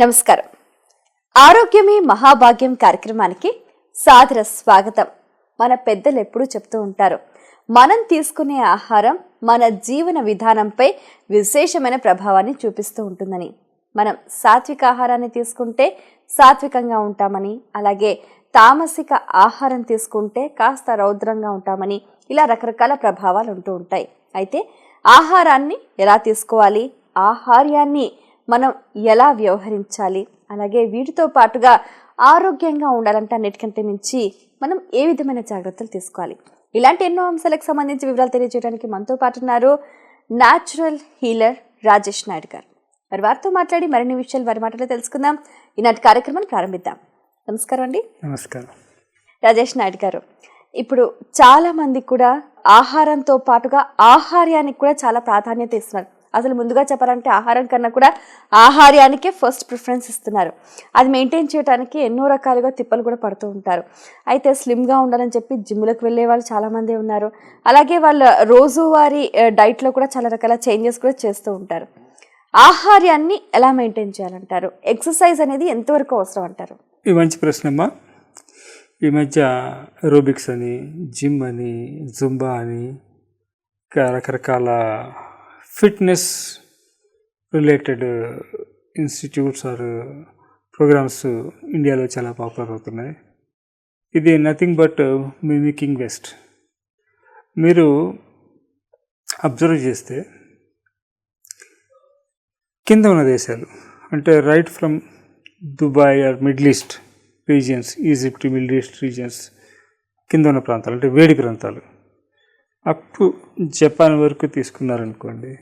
నమస్కారం. ఆరోగ్యమే మహాభాగ్యం కార్యక్రమానికి సాదర స్వాగతం. మన పెద్దలు ఎప్పుడూ చెప్తూ ఉంటారు మనం తీసుకునే ఆహారం మన జీవన విధానంపై విశేషమైన ప్రభావాన్ని చూపిస్తూ ఉంటుందని. మనం సాత్విక ఆహారాన్ని తీసుకుంటే సాత్వికంగా ఉంటామని అలాగే తామసిక ఆహారం తీసుకుంటే కాస్త రౌద్రంగా ఉంటామని ఇలా రకరకాల ప్రభావాలు ఉంటూ ఉంటాయి. అయితే ఆహారాన్ని ఎలా తీసుకోవాలి? ఆహార్యాన్ని మనం ఎలా వ్యవహరించాలి? అలాగే వీటితో పాటుగా ఆరోగ్యంగా ఉండాలంటే అన్నిటికంటే మించి మనం ఏ విధమైన జాగ్రత్తలు తీసుకోవాలి? ఇలాంటి ఎన్నో అంశాలకు సంబంధించి వివరాలు తెలియజేయడానికి మనతో పాటు ఉన్నారు న్యాచురల్ హీలర్ రాజేష్ నాయుడు గారు. మరి వారితో మాట్లాడి మరిన్ని విషయాలు వారి మాటలో తెలుసుకుందాం. ఈనాటి కార్యక్రమాన్ని ప్రారంభిద్దాం. నమస్కారం అండి. నమస్కారం. రాజేష్ నాయుడు గారు ఇప్పుడు చాలా మంది కూడా ఆహారంతో పాటుగా ఆహార్యానికి కూడా చాలా ప్రాధాన్యత ఇస్తున్నారు. అసలు ముందుగా చెప్పాలంటే ఆహారం కన్నా కూడా ఆహార్యానికే ఫస్ట్ ప్రిఫరెన్స్ ఇస్తున్నారు. అది మెయింటైన్ చేయడానికి ఎన్నో రకాలుగా తిప్పలు కూడా పడుతూ ఉంటారు. అయితే స్లిమ్గా ఉండాలని చెప్పి జిమ్లకు వెళ్ళే వాళ్ళు చాలామంది ఉన్నారు. అలాగే వాళ్ళ రోజువారీ డైట్లో కూడా చాలా రకాల చేంజెస్ కూడా చేస్తూ ఉంటారు. ఆహార్యాన్ని ఎలా మెయింటైన్ చేయాలంటారు? ఎక్సర్సైజ్ అనేది ఎంతవరకు అవసరం అంటారు? మంచి ప్రశ్న అమ్మా ఈ మధ్య ఎరోబిక్స్ అని జిమ్ అని జుంబా అని ఇంకా రకరకాల fitness related institutes or programs ఇండియాలో చాలా పాపులర్ అవుతున్నాయి. ఇది నథింగ్ బట్ మిమికింగ్ వెస్ట్ మీరు అబ్జర్వ్ చేస్తే కింద ఉన్న దేశాలు అంటే right from Dubai or middle east regions Egypt middle east regions కింద ఉన్న ప్రాంతాలు అంటే వేడి ప్రాంతాలు. అప్ టు జపాన్ వరకు తీసుకున్నారనుకోండి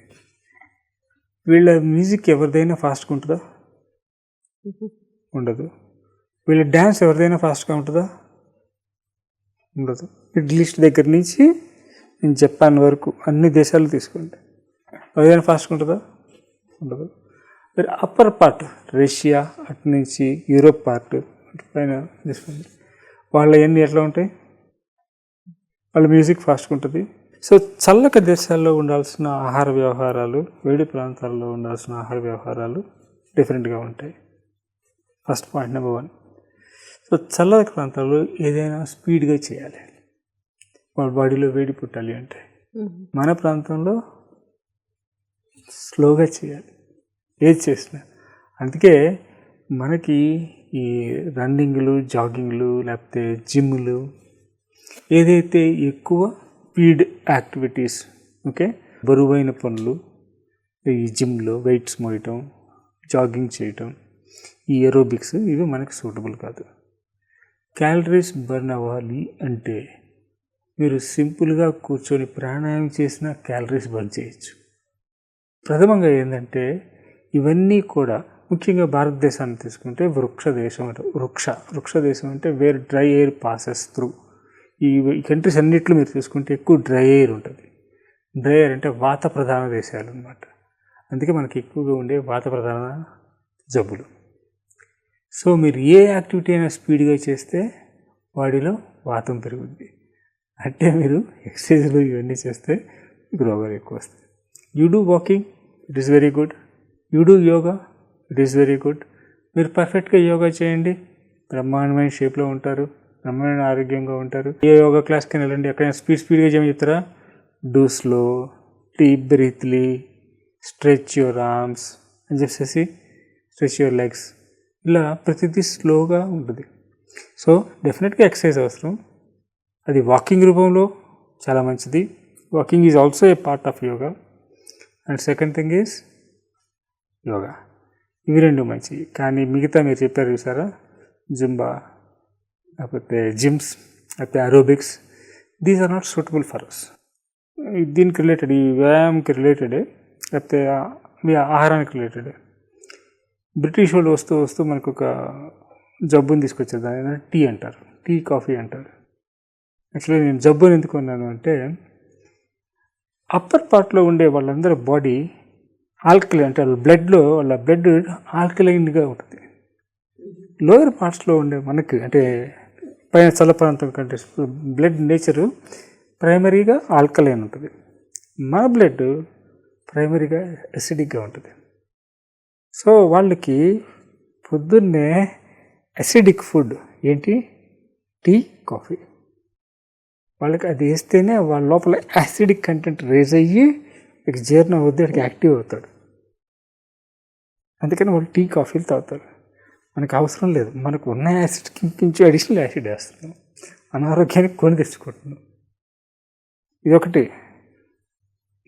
వీళ్ళ మ్యూజిక్ ఎవరిదైనా ఫాస్ట్గా ఉంటుందా? ఉండదు. వీళ్ళ డ్యాన్స్ ఎవరిదైనా ఫాస్ట్గా ఉంటుందా? ఉండదు. మిడిల్ ఈస్ట్ దగ్గర నుంచి జపాన్ వరకు అన్ని దేశాలు తీసుకోండి. ఎవరిదైనా ఫాస్ట్గా ఉంటుందా? ఉండదు. అప్పర్ పార్ట్ రష్యా అటు నుంచి యూరోప్ పార్ట్ పైన తీసుకోండి. వాళ్ళ అన్నీ ఎట్లా ఉంటాయి? వాళ్ళ మ్యూజిక్ ఫాస్ట్గా ఉంటుంది. సో చల్లక దేశాల్లో ఉండాల్సిన ఆహార వ్యవహారాలు వేడి ప్రాంతాల్లో ఉండాల్సిన ఆహార వ్యవహారాలు డిఫరెంట్గా ఉంటాయి. First point number one so చల్లక ప్రాంతాల్లో ఏదైనా స్పీడ్గా చేయాలి. వాళ్ళ బాడీలో వేడి పుట్టాలి అంటే. మన ప్రాంతంలో స్లోగా చేయాలి. ఏది చేసినా. అందుకే మనకి ఈ రన్నింగ్లు జాగింగ్లు లేకపోతే జిమ్లు ఏదైతే ఎక్కువ స్పీడ్ యాక్టివిటీస్ ఓకే బరువైన పనులు ఈ జిమ్లో వెయిట్స్ మోయటం జాగింగ్ చేయటం ఈ ఎరోబిక్స్ ఇవి మనకి సూటబుల్ కాదు. క్యాలరీస్ బర్న్ అవ్వాలి అంటే మీరు సింపుల్గా కూర్చొని ప్రాణాయామం చేసిన క్యాలరీస్ బర్న్ చేయొచ్చు. ప్రథమంగా ఏంటంటే ఇవన్నీ కూడా ముఖ్యంగా భారతదేశాన్ని తీసుకుంటే వృక్ష దేశం అంటే వృక్ష. వృక్ష దేశం అంటే where dry air passes through ఈ కంట్రీస్ అన్నిట్లో మీరు చూసుకుంటే ఎక్కువ డ్రై ఎయిర్ ఉంటుంది. డ్రై ఎయిర్ అంటే వాత ప్రధాన దేశాలు అనమాట అందుకే మనకి ఎక్కువగా ఉండే వాత ప్రధాన జబ్బులు. సో మీరు ఏ యాక్టివిటీ అయినా స్పీడ్గా చేస్తే బాడీలో వాతం పెరుగుద్ది. అంటే మీరు ఎక్సర్సైజ్లు ఇవన్నీ చేస్తే మీకు రోగాలు ఎక్కువ వస్తాయి. You do walking it is very good you do yoga it is very good మీరు పర్ఫెక్ట్గా యోగా చేయండి. బ్రహ్మాండమైన షేప్లో ఉంటారు. బ్రహ్మాండమైన ఆరోగ్యంగా ఉంటారు. ఏ యోగా క్లాస్కి వెళ్ళండి. ఎక్కడైనా స్పీడ్ స్పీడ్గా చేయమని చెప్తారా? Do slow deep breathly stretch your arms అని చెప్పేసి స్ట్రెచ్ యువర్ లెగ్స్ ఇలా ప్రతిదీ స్లోగా ఉంటుంది. సో డెఫినెట్గా ఎక్సర్సైజ్ అవసరం. అది వాకింగ్ రూపంలో చాలా మంచిది. Walking is also a part of yoga and second thing is yoga ఇవి రెండు మంచివి. కానీ మిగతా మీరు చెప్పారు చూసారా? జుంబా లేకపోతే జిమ్స్ లేకపోతే aerobics these are not suitable for us దీనికి రిలేటెడ్ ఈ వ్యాయామంకి రిలేటెడే లేకపోతే ఆహారానికి రిలేటెడే బ్రిటిష్ వాళ్ళు వస్తూ వస్తూ మనకు ఒక జబ్బుని తీసుకొచ్చారు. దాని ఏంటంటే టీ అంటారు. టీ కాఫీ అంటారు. యాక్చువల్లీ నేను జబ్బుని ఎందుకు అన్నాను అంటే అప్పర్ పార్ట్లో ఉండే వాళ్ళందరి బాడీ ఆల్కలైన్ అంటే వాళ్ళ బ్లడ్లో వాళ్ళ బ్లడ్ ఆల్కలైన్గా ఉంటుంది. లోయర్ పార్ట్స్లో ఉండే మనకి అంటే పైన చల్ల ప్రాంతం కంటే బ్లడ్ నేచరు ప్రైమరీగా ఆల్కలైన్ ఉంటుంది. మన బ్లడ్ ప్రైమరీగా అసిడిక్గా ఉంటుంది. సో వాళ్ళకి పొద్దున్నే అసిడిక్ ఫుడ్ ఏంటి? Tea coffee. వాళ్ళకి అది వేస్తేనే వాళ్ళ లోపల యాసిడిక్ కంటెంట్ రేజ్ అయ్యి ఇక జీర్ణం అవుద్ది వాడికి యాక్టివ్ అవుతాడు. అందుకని వాళ్ళు టీ కాఫీలు తాగుతారు మనకు అవసరం లేదు. మనకు ఉన్న యాసిడ్కి ఇంకొంచెం అడిషనల్ యాసిడ్ వేస్తున్నాం. అనారోగ్యానికి కొని తెచ్చుకుంటున్నాం. ఇదొకటి.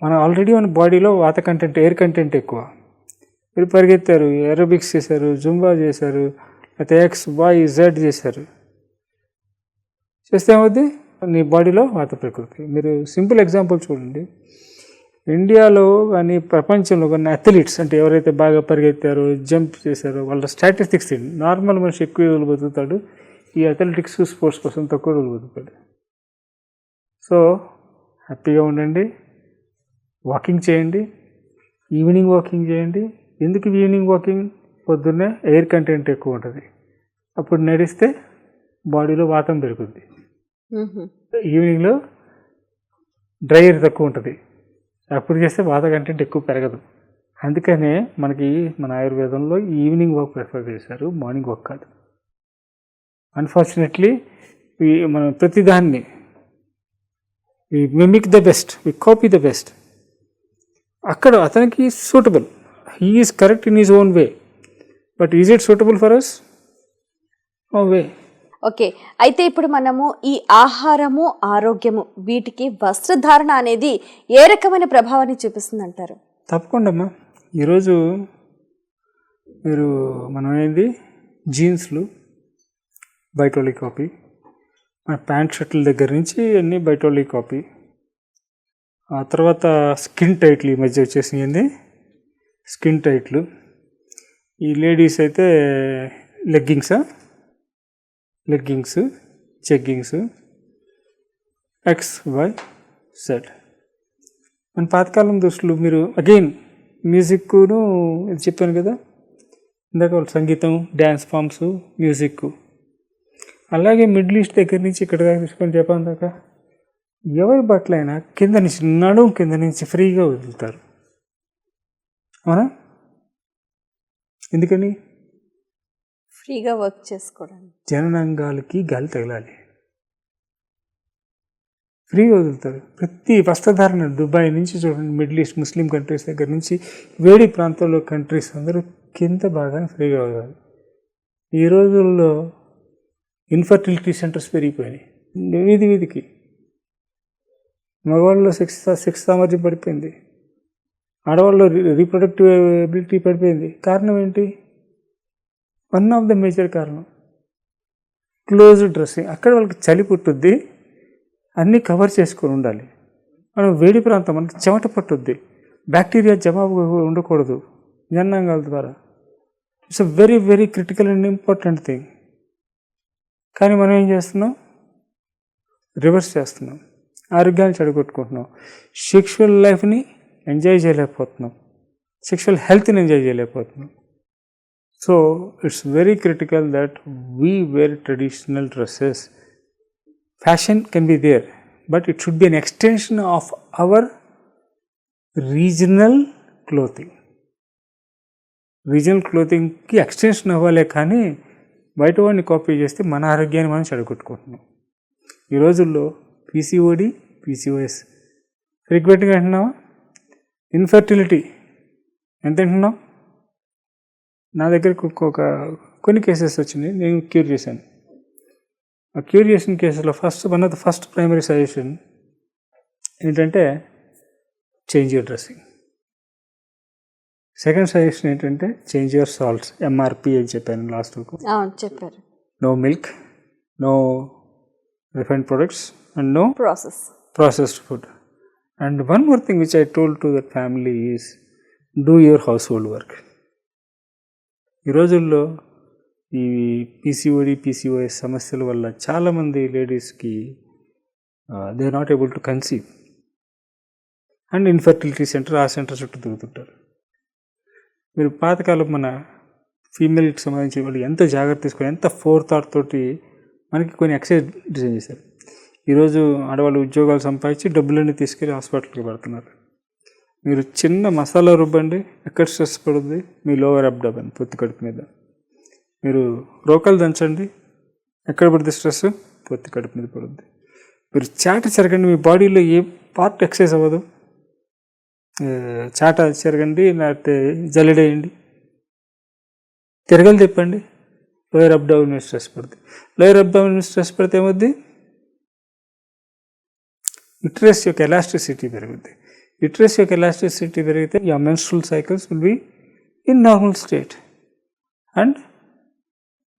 మన ఆల్రెడీ మన బాడీలో వాత కంటెంట్ ఎయిర్ కంటెంట్ ఎక్కువ. మీరు పరిగెత్తారు ఏరోబిక్స్ చేశారు జుంబా చేశారు లేకపోతే ఎక్స్ బాయ్ జెడ్ చేశారు. చేస్తే ఏమవుద్ది? నీ బాడీలో వాత ప్రకృతి. మీరు సింపుల్ ఎగ్జాంపుల్ చూడండి. ఇండియాలో కానీ ప్రపంచంలో కానీ అథ్లీట్స్ అంటే ఎవరైతే బాగా పరిగెత్తారో జంప్ చేశారో వాళ్ళ స్టాటిస్టిక్స్ ఏంటి? నార్మల్ మనిషి ఎక్కువ రోజులు బతుకుతాడు. ఈ అథ్లెటిక్స్ స్పోర్ట్స్ కోసం తక్కువ రోజులు బతుకుతాడు. సో హ్యాపీగా ఉండండి. వాకింగ్ చేయండి. ఈవినింగ్ వాకింగ్ చేయండి. ఎందుకు ఈవినింగ్ వాకింగ్ పొద్దున్నే ఎయిర్ కంటెంట్ ఎక్కువ ఉంటుంది. అప్పుడు నడిస్తే బాడీలో వాతం పెరుగుద్ది. ఈవినింగ్లో డ్రై ఎయిర్ తక్కువ ఉంటుంది. అప్పుడు చేస్తే బాధ కంటెంట్ ఎక్కువ పెరగదు. అందుకనే మనకి మన ఆయుర్వేదంలో ఈవినింగ్ వాక్ ప్రిఫర్ చేశారు మార్నింగ్ వాక్ కాదు. అన్ఫార్చునేట్లీ మనం ప్రతిదాన్ని we mimic the best we copy the best అక్కడ అతనికి suitable he is correct in is own way but is it suitable for us oh way okay. అయితే ఇప్పుడు మనము ఈ ఆహారము ఆరోగ్యము వీటికి వస్త్రధారణ అనేది ఏ రకమైన ప్రభావాన్ని చూపిస్తుంది అంటారు తప్పకుండా అమ్మా. ఈరోజు మీరు మనం ఏంది? జీన్స్లు బయట వాళ్ళకి కాపీ మన ప్యాంట్ షర్ట్ల దగ్గర నుంచి అన్నీ బయట వాళ్ళకి కాపీ. ఆ తర్వాత స్కిన్ టైట్లు ఈ మధ్య వచ్చేసినాయి. స్కిన్ టైట్లు. ఈ లేడీస్ అయితే లెగ్గింగ్సా? లెగ్గింగ్స్ చెగ్గింగ్స్ ఎక్స్ వై సెట్ మన పాతకాలం దుస్తులు మీరు అగైన్ మ్యూజిక్ను ఇది చెప్పాను కదా? ఇందాక సంగీతం డ్యాన్స్ ఫామ్స్ మ్యూజిక్ అలాగే మిడిల్ ఈస్ట్ దగ్గర నుంచి ఇక్కడ దాకా తీసుకొని జపాన్ దాకా ఎవరి బట్టలైనా కింద నుంచి నడుము కింద నుంచి ఫ్రీగా వదులుతారు. అవునా? ఎందుకని? ఫ్రీగా వర్క్ చేసుకోవడానికి. జననాంగాలకి గాలి తగలాలి. ఫ్రీగా వదులుతారు. ప్రతి వస్త్రధారణ దుబాయ్ నుంచి చూడండి మిడిల్ ఈస్ట్ ముస్లిం కంట్రీస్ దగ్గర నుంచి వేడి ప్రాంతాల్లో కంట్రీస్ అందరూ కింద బాగా ఫ్రీగా వదలాలి. ఈ రోజుల్లో ఇన్ఫర్టిలిటీ సెంటర్స్ పెరిగిపోయినాయి. వీధి వీధికి. మగవాళ్ళలో సెక్స్ సెక్స్ సామర్థ్యం పడిపోయింది. ఆడవాళ్ళలో రీప్రొడక్టివ్ ఎబిలిటీ పడిపోయింది. కారణం ఏంటి? వన్ ఆఫ్ ద మేజర్ కారణం. Close dressing. అక్కడ వాళ్ళకి చలి పుట్టుద్ది. అన్నీ కవర్ చేసుకొని ఉండాలి. మనం వేడి ప్రాంతం మనకి చెమట పట్టుద్ది. బ్యాక్టీరియా జవాబు ఉండకూడదు. జనాంగాల ద్వారా. It's a very very critical and important thing కానీ మనం ఏం చేస్తున్నాం? రివర్స్ చేస్తున్నాం. ఆరోగ్యాన్ని చెడగొట్టుకుంటున్నాం. సెక్షువల్ లైఫ్ని ఎంజాయ్ చేయలేకపోతున్నాం. సెక్షువల్ హెల్త్ని ఎంజాయ్ చేయలేకపోతున్నాం. So it's very critical that we wear traditional dresses fashion can be there but it should be an extension of our regional clothing regional క్లోతింగ్కి extension అవ్వాలే కానీ బయట వాడిని కాపీ చేస్తే మన ఆరోగ్యాన్ని మనం చెడగొట్టుకుంటున్నాం. ఈ రోజుల్లో పీసీఓడి పీసీఓఎస్ ఫ్రీక్వెంట్గా అంటున్నావా? ఇన్ఫర్టిలిటీ ఎంత అంటున్నావు? నా దగ్గరకు ఒక కొన్ని కేసెస్ వచ్చినాయి నేను క్యూర్ చేశాను. ఆ క్యూర్ చేసిన కేసులో first one of the first primary suggestion ఏంటంటే change your dressing second suggestion ఏంటంటే చేంజ్ యువర్ సాల్ట్స్ ఎంఆర్పి అని చెప్పాను లాస్ట్ అవును చెప్పారు. No milk no refined products and no process processed food. And one more thing which I told to that family is do your household work. ఈ రోజుల్లో ఈ PCOD PCOS సమస్యల వల్ల చాలామంది లేడీస్కి they are not able to conceive and infertility centre ఆ centre చుట్టూ తిరుగుతుంటారు. మీరు పాతకాలం మన ఫీమేల్కి సంబంధించిన వాళ్ళు ఎంత జాగ్రత్త తీసుకొని ఎంత ఫోర్ థాట్ తోటి మనకి కొన్ని ఎక్సైజ్ డిజైన్ చేశారు. ఈరోజు ఆడవాళ్ళు ఉద్యోగాలు సంపాదించి డబ్బులన్నీ తీసుకెళ్ళి హాస్పిటల్కి పెడుతున్నారు మీరు చిన్న మసాలా రుబ్బండి ఎక్కడ స్ట్రెస్ పడుద్ది? మీ లోవర్ అబ్డబన్ పొత్తి కడుపు మీద. మీరు రోకలు దంచండి ఎక్కడ పడుతుంది స్ట్రెస్ పొత్తి కడుపు మీద పడుద్ది. మీరు చాట చెరగండి మీ బాడీలో ఏ పార్ట్ ఎక్సైజ్ అవ్వదు. చాట చెరగండి లేకపోతే జల్లెడేయండి. తిరగలు తిప్పండి లోయర్ అబ్డౌన్ మీద స్ట్రెస్ పడుతుంది లోయర్ అబ్డౌన్ మీద స్ట్రెస్ పడితే ఏమవుద్ది? యుట్రస్ యొక్క ఎలాస్టిసిటీ పెరుగుద్ది. యుట్రస్ యొక్క ఎలాస్టిసిటీ పెరిగితే your menstrual cycles will be in normal state and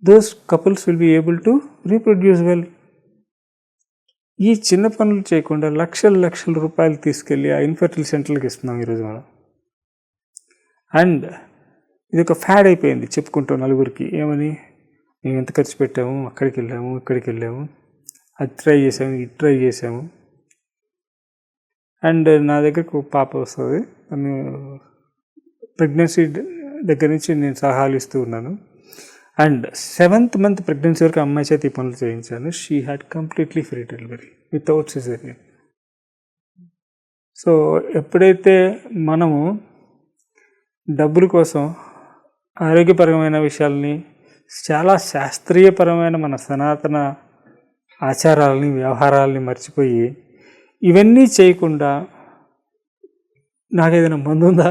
those couples will be able to reproduce well ఈ చిన్న పనులు చేయకుండా లక్షల లక్షల రూపాయలు తీసుకెళ్ళి ఆ ఇన్ఫర్టిల్ సెంటర్లకు ఇస్తున్నాం ఈరోజు మనం. అండ్ ఇది ఒక ఫ్యాడ్ అయిపోయింది చెప్పుకుంటాం నలుగురికి. ఏమని? మేము ఎంత ఖర్చు పెట్టాము? అక్కడికి వెళ్ళాము? ఇక్కడికి వెళ్ళాము? అది ట్రై చేసాము ఇది ట్రై చేసాము. అండ్ నా దగ్గరకు ఒక పాప వస్తుంది. తను ప్రెగ్నెన్సీ దగ్గర నుంచి నేను సలహాలు ఇస్తూ ఉన్నాను. అండ్ సెవెంత్ మంత్ ప్రెగ్నెన్సీ వరకు అమ్మాయి చేతి ఈ పనులు చేయించాను. She had completely free delivery without caesarean so ఎప్పుడైతే మనము డబ్బుల కోసం ఆరోగ్యపరమైన విషయాల్ని చాలా శాస్త్రీయపరమైన మన సనాతన ఆచారాలని వ్యవహారాలని మర్చిపోయి ఇవన్నీ చేయకుండా నాకేదైనా మందు ఉందా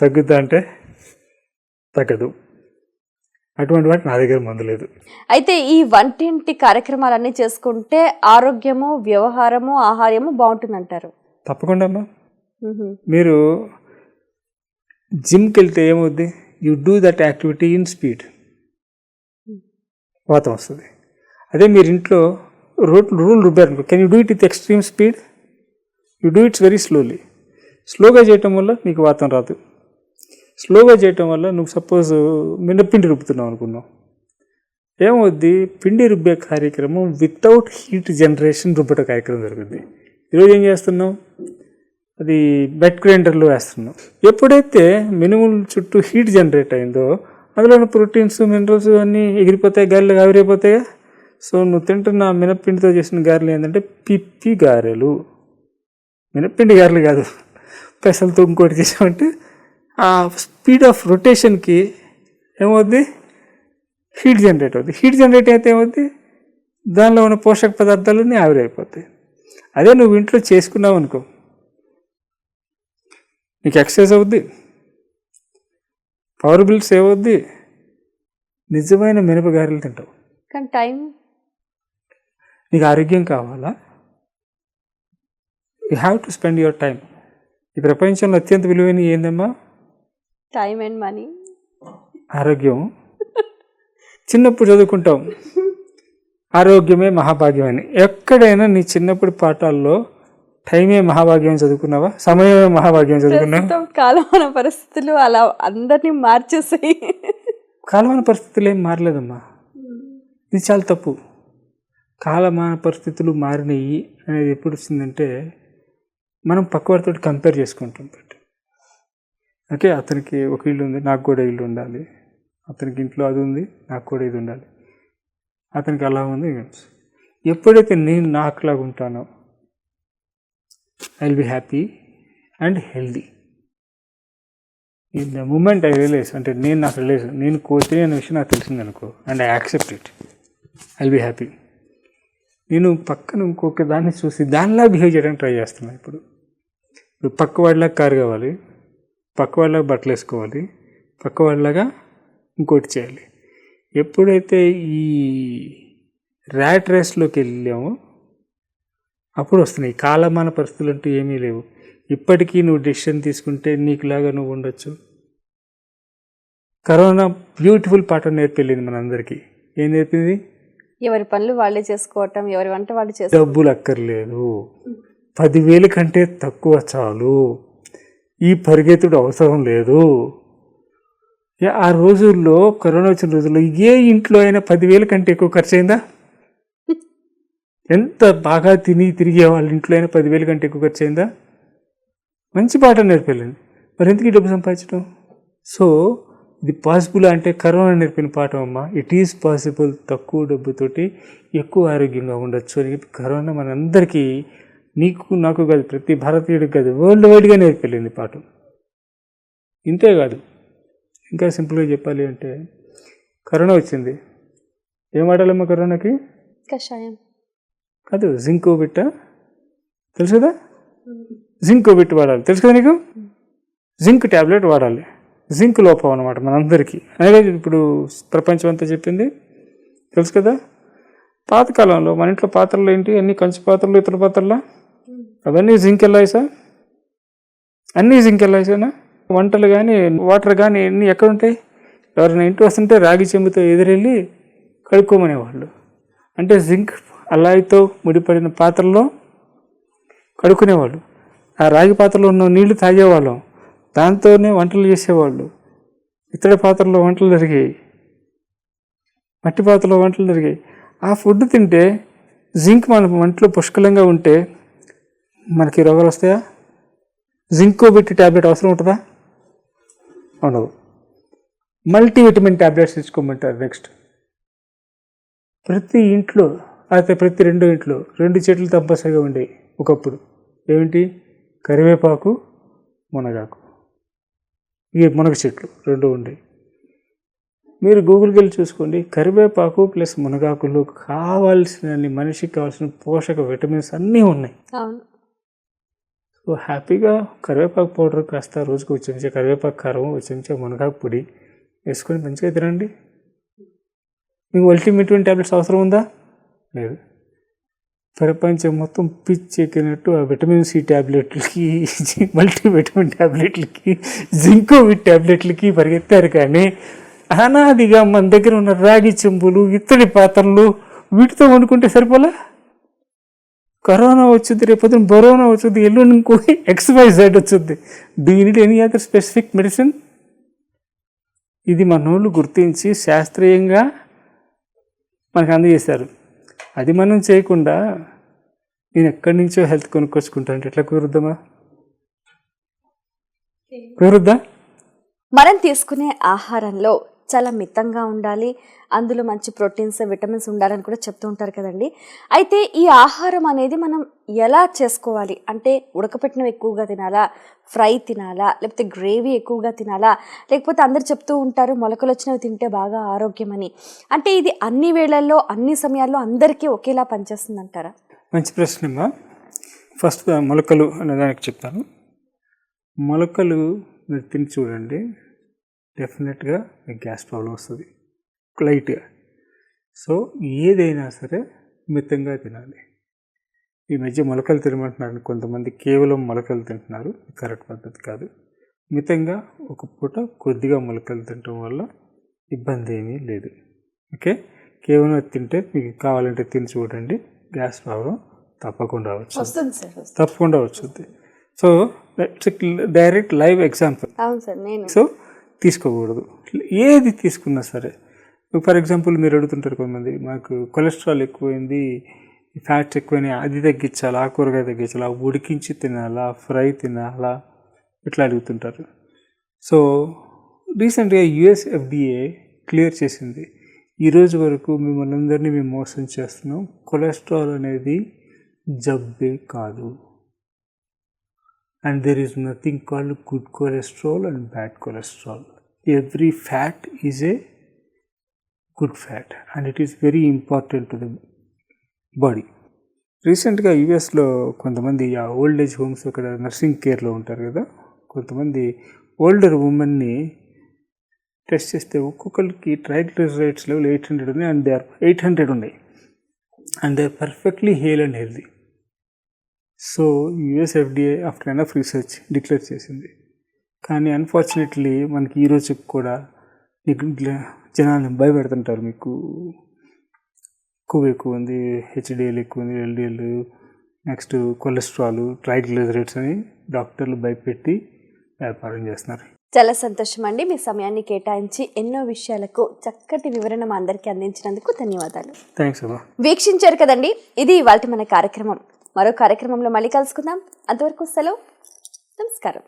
తగ్గుద్దా అంటే తగ్గదు. అటువంటి వాటి నా దగ్గర మందు లేదు. అయితే ఈ వంటింటి కార్యక్రమాలన్నీ చేసుకుంటే ఆరోగ్యము వ్యవహారము ఆహారము బాగుంటుందంటారు. తప్పకుండా అమ్మా. మీరు జిమ్కి వెళ్తే ఏమవుద్ది? You do that activity in speed. వాతం వస్తుంది. అదే మీరు ఇంట్లో rule rule can you do it with extreme speed you do it's very slowly స్లోగా చేయటం వల్ల నీకు వాతం రాదు. స్లోగా చేయటం వల్ల నువ్వు సపోజ్ uh, మినపిండి రుబ్బుతున్నావు అనుకున్నావు. ఏమవుద్ది? పిండి రుబ్బే కార్యక్రమం వితౌట్ హీట్ జనరేషన్ రుబ్బట కార్యక్రమం జరుగుద్ది ఈరోజు ఏం చేస్తున్నావు? అది బెడ్ గ్రైండర్లో వేస్తున్నాం ఎప్పుడైతే మినిమం చుట్టూ హీట్ జనరేట్ అయిందో అందులో ప్రోటీన్స్ మినరల్స్ అన్నీ ఎగిరిపోతాయి గాలిలో ఆవిరైపోతాయా? సో నువ్వు తింటున్న మినప్పిండితో చేసిన గారెలు ఏంటంటే పిప్పి గారెలు. మినప్పిండి గారెలు కాదు. పెసలతో ఇంకోటి చేసామంటే ఆ స్పీడ్ ఆఫ్ రొటేషన్కి ఏమవుద్ది? హీట్ జనరేట్ అవుద్ది. హీట్ జనరేట్ అయితే ఏమవుద్ది? దానిలో ఉన్న పోషక పదార్థాలన్నీ ఆవిరైపోతాయి అదే నువ్వు ఇంట్లో చేసుకున్నావు అనుకో. నీకు ఎక్సర్సైజ్ అవుద్ది. పవర్ బిల్స్ సేవ్ అవుద్ది నిజమైన మినపగారెలు తింటావు. కానీ టైం నీకు ఆరోగ్యం కావాలా? You have to spend your time ఈ ప్రపంచంలో అత్యంత విలువైన ఏందమ్మా? టైం అండ్ మనీ ఆరోగ్యం. చిన్నప్పుడు చదువుకుంటాం. ఆరోగ్యమే మహాభాగ్యం అని ఎక్కడైనా నీ చిన్నప్పుడు పాఠాల్లో టైమే మహాభాగ్యం చదువుకున్నావా? సమయమే మహాభాగ్యం చదువుకున్నావా? కాలమాన పరిస్థితులు అలా అందరినీ మార్చేసాయి. కాలమాన పరిస్థితులు ఏం మారలేదమ్మా. ఇది చాలా తప్పు. కాలమాన పరిస్థితులు మారినాయి అనేది ఎప్పుడు వచ్చిందంటే మనం పక్కవారితో కంపేర్ చేసుకుంటాం ఓకే అతనికి ఒక ఇల్లు ఉంది నాకు కూడా ఇల్లు ఉండాలి. అతనికి ఇంట్లో అది ఉంది నాకు కూడా ఇది ఉండాలి. అతనికి అలా ఉంది ఎప్పుడైతే నేను నాకులాగా ఉంటానో I will be happy and healthy in the moment I realise అంటే నేను నాకు రిలైజ్ నేను కోచ్ అనే విషయం నాకు తెలిసిందనుకో and I accept it I be happy నేను పక్కన ఇంకొక దాన్ని చూసి దానిలా బిహేవ్ చేయడానికి ట్రై చేస్తున్నాను ఇప్పుడు. ఇప్పుడు పక్క వాళ్ళకి కారు కావాలి పక్క వాళ్ళకి బట్టలు వేసుకోవాలి పక్క వాళ్ళగా ఇంకోటి చేయాలి. ఎప్పుడైతే ఈ ర్యాట్ రేస్లోకి వెళ్ళామో అప్పుడు వస్తున్నాయి. కాలమాన పరిస్థితులు అంటూ ఏమీ లేవు. ఇప్పటికీ నువ్వు డెసిషన్ తీసుకుంటే నీకులాగా నువ్వు ఉండొచ్చు. కరోనా బ్యూటిఫుల్ పాఠం నేర్పెళ్ళింది మనందరికీ. ఏం నేర్పింది? ఎవరి పనులు వాళ్ళే చేసుకోవటం ఎవరి వంట వాళ్ళు చేసుకో. డబ్బులు అక్కర్లేదు పదివేల కంటే తక్కువ చాలు. ఈ పరిగెత్తుడు అవసరం లేదు. ఆ రోజుల్లో కరోనా వచ్చిన రోజుల్లో ఏ ఇంట్లో అయినా పదివేల కంటే ఎక్కువ ఖర్చు అయిందా ఎంత బాగా తిని తిరిగే వాళ్ళ ఇంట్లో అయినా పదివేల కంటే ఎక్కువ ఖర్చు అయిందా మంచి పాట నేర్పలేదు మరి ఎందుకు డబ్బు సంపాదించడం సో ఇది పాసిబుల్ అంటే కరోనా నేర్పిన పాఠం అమ్మా. ఇట్ ఈస్ పాసిబుల్ తక్కువ డబ్బుతోటి ఎక్కువ ఆరోగ్యంగా ఉండొచ్చు అని చెప్పి కరోనా మనందరికీ నీకు నాకు కాదు ప్రతి భారతీయుడికి కాదు వరల్డ్ వైడ్గా నేర్పెళ్ళింది పాట ఇంతే కాదు. ఇంకా సింపుల్గా చెప్పాలి అంటే కరోనా వచ్చింది. ఏం వాడాలమ్మా కరోనాకి? కషాయం. కాదు జింకో బిట్ట. తెలుసు కదా జింక్ బిట్ వాడాలి. తెలుసు కదా నీకు జింక్ ట్యాబ్లెట్ వాడాలి. జింక్ లోపం అనమాట మనందరికీ. అదే ఇప్పుడు ప్రపంచం అంతా చెప్పింది. తెలుసు కదా? పాతకాలంలో మన ఇంట్లో పాత్రలు ఏంటి? అన్ని కంచు పాత్రలు ఇతర పాత్రలా? అవన్నీ జింక్ ఎల్లాయిసా అన్నీ జింక్ ఎల్లాయిసానా వంటలు కానీ వాటర్ కానీ అన్నీ ఎక్కడుంటాయి? ఎవరైనా ఇంటి వస్తుంటే రాగి చెంబుతో ఎదురెళ్ళి కడుక్కోమనేవాళ్ళు. అంటే జింక్ అలాయితో ముడిపడిన పాత్రలో కడుక్కునేవాళ్ళు. ఆ రాగి పాత్రలో ఉన్న నీళ్ళు తాగేవాళ్ళం. దాంతోనే వంటలు చేసేవాళ్ళు. ఇతర పాత్రలో వంటలు జరిగాయి. మట్టి పాత్రలో వంటలు జరిగాయి. ఆ ఫుడ్ తింటే జింక్ మన వంటలో పుష్కలంగా ఉంటే మనకి రోగాలు వస్తాయా? జింకో పెట్టి ట్యాబ్లెట్ అవసరం ఉంటుందా? ఉండదు. మల్టీవిటమిన్ ట్యాబ్లెట్స్ ఇచ్చుకోమంటారు నెక్స్ట్. ప్రతి ఇంట్లో అయితే ప్రతి రెండు ఇంట్లో రెండు చెట్లు తప్పనిసరిగా ఉండేవి. ఒకప్పుడు ఏమిటి? కరివేపాకు మునగాకు. ఇవి మునగ చెట్లు రెండు ఉండేవి మీరు గూగుల్కి వెళ్ళి చూసుకోండి. కరివేపాకు ప్లస్ మునగాకులు కావాల్సిన మనిషికి కావాల్సిన పోషక విటమిన్స్ అన్నీ ఉన్నాయి. సో హ్యాపీగా కరివేపాకు పౌడర్ కాస్త రోజుకు ఒక చెంచా కరివేపాకు కారం ఒక చెంచా మునగాకు పొడి వేసుకొని మంచిగా తినండి. మీకు మల్టీవిటమిన్ ట్యాబ్లెట్స్ అవసరం ఉందా? లేదు. ప్రపంచం మొత్తం పిచ్చెక్కినట్టు ఆ విటమిన్ సి ట్యాబ్లెట్లకి మల్టీవిటమిన్ ట్యాబ్లెట్లకి జింకో ట్యాబ్లెట్లకి పరిగెత్తారు కానీ అనాదిగా మన దగ్గర ఉన్న రాగి చెంబులు ఇత్తడి పాత్రలు వీటితో వండుకుంటే సరిపోలా? కరోనా వచ్చింది రేపొద్దున బరోనా వచ్చింది ఎల్లుండి ఇంకో ఎక్స్వైజెడ్ వచ్చింది. Do you need any other specific medicine ఇది మనోళ్ళు గుర్తించి శాస్త్రీయంగా మనకు అందజేశారు. అది మనం చేయకుండా నేను ఎక్కడి నుంచో హెల్త్ కొనుక్కొచ్చుకుంటా అంటే ఎట్లా కుదురుద్దామా కుదురుద్దా? మనం తీసుకునే ఆహారంలో చాలా మితంగా ఉండాలి. అందులో మంచి ప్రోటీన్స్ విటమిన్స్ ఉండాలని కూడా చెప్తూ ఉంటారు కదండి. అయితే ఈ ఆహారం అనేది మనం ఎలా చేసుకోవాలి? అంటే ఉడకపెట్టినవి ఎక్కువగా తినాలా? ఫ్రై తినాలా? లేకపోతే గ్రేవీ ఎక్కువగా తినాలా? లేకపోతే అందరు చెప్తూ ఉంటారు మొలకలు వచ్చినవి తింటే బాగా ఆరోగ్యం అని అంటే ఇది అన్ని వేళల్లో అన్ని సమయాల్లో అందరికీ ఒకేలా పనిచేస్తుంది అంటారా మంచి ప్రశ్న ఫస్ట్ మొలకలు అనే దానికి చెప్తాను. మొలకలు మీరు తిని చూడండి. డెఫినెట్గా మీకు గ్యాస్ ప్రాబ్లం వస్తుంది. లైట్గా సో ఏదైనా సరే మితంగా తినాలి. ఈ మధ్య మొలకలు తినమంటున్నారు కొంతమంది కేవలం మొలకలు తింటున్నారు. కరెక్ట్ పద్ధతి కాదు. మితంగా ఒక పూట కొద్దిగా మొలకలు తినటం వల్ల ఇబ్బంది ఏమీ లేదు. ఓకే కేవలం తింటే మీకు కావాలంటే తిని చూడండి. గ్యాస్ ప్రాబ్లం తప్పకుండా వచ్చింది. తప్పకుండా వచ్చింది. సో డైరెక్ట్ లైవ్ ఎగ్జాంపుల్ అవును సార్ నేను. సో తీసుకోకూడదు. ఏది తీసుకున్నా సరే ఫర్ ఎగ్జాంపుల్ మీరు అడుగుతుంటారు కొంతమంది మాకు కొలెస్ట్రాల్ ఎక్కువైంది ఫ్యాట్స్ ఎక్కువైనాయి అది తగ్గించాలా ఆ కూరగాయ తగ్గించాలా ఉడికించి తినాలా ఫ్రై తినాలా ఇట్లా అడుగుతుంటారు. సో రీసెంట్గా యుఎస్ ఎఫ్డిఏ క్లియర్ చేసింది. ఈరోజు వరకు మిమ్మల్ని అందరినీ మేము మోసం చేస్తున్నాం. కొలెస్ట్రాల్ అనేది జబ్బే కాదు. And there is nothing called good cholesterol and bad cholesterol every fat is a good fat and it is very important to the body రీసెంట్గా యుఎస్లో కొంతమంది ఆ ఓల్డ్ ఏజ్ హోమ్స్ అక్కడ నర్సింగ్ కేర్లో ఉంటారు కదా. కొంతమంది ఓల్డర్ ఉమెన్ని టెస్ట్ చేస్తే ఒక్కొక్కరికి ట్రైగ్లిసరైడ్స్ లెవెల్ ఎయిట్ హండ్రెడ్ ఉన్నాయి and they are eight hundred ఉన్నాయి. And they are perfectly hale and healthy. So US FDA after enough research declare చేసింది. కానీ అన్ఫార్చునేట్లీ మనకి ఈ కూడా మీకు జనాలను భయపెడుతుంటారు మీకు. కొవ్వు ఎక్కువ ఉంది హెచ్డిఎల్ ఎక్కువ ఉంది ఎల్డిఎల్ నెక్స్ట్ కొలెస్ట్రాల్ ట్రైగ్లిజరైడ్స్ అని డాక్టర్లు భయపెట్టి వ్యాపారం చేస్తున్నారు. చాలా సంతోషం అండి మీ సమయాన్ని కేటాయించి ఎన్నో విషయాలకు చక్కటి వివరణ మా అందరికీ అందించినందుకు ధన్యవాదాలు. థ్యాంక్స్ అమ్మా. వీక్షించారు కదండి ఇది ఇవాళ మన కార్యక్రమం. మరో కార్యక్రమంలో మళ్ళీ కలుసుకుందాం. అంతవరకు సెలవు. నమస్కారం.